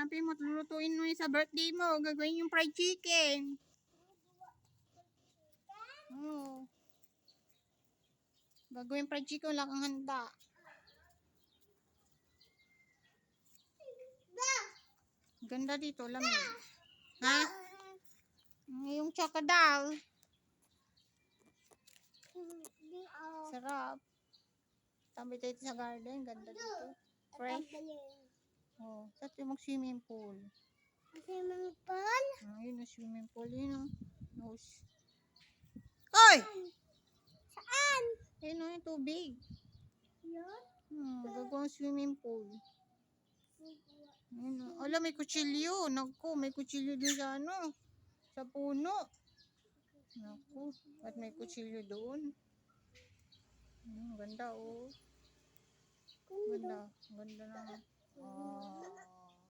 Hanapin mo, lulutuin mo sa birthday mo. Gagawin yung fried chicken. Oo. Gagawin fried chicken, wala kang handa. Ganda dito, lamig. Ha? Yung chocodal. Sarap. Tabi tayo sa garden, ganda dito. Fresh. Oh, sa ito mag-swimming pool. Swimming pool? Ah, yun ang swimming pool, yun ang nose. Oy! Saan? Ayun o, yung tubig. Yun? Hmm, gagawang swimming pool. Ayun o. Ala, may kutsilyo. Naku, may kutsilyo din sa ano. Sa puno. Naku, at may kutsilyo doon. Hmm, ganda oh. Ganda. Ganda na.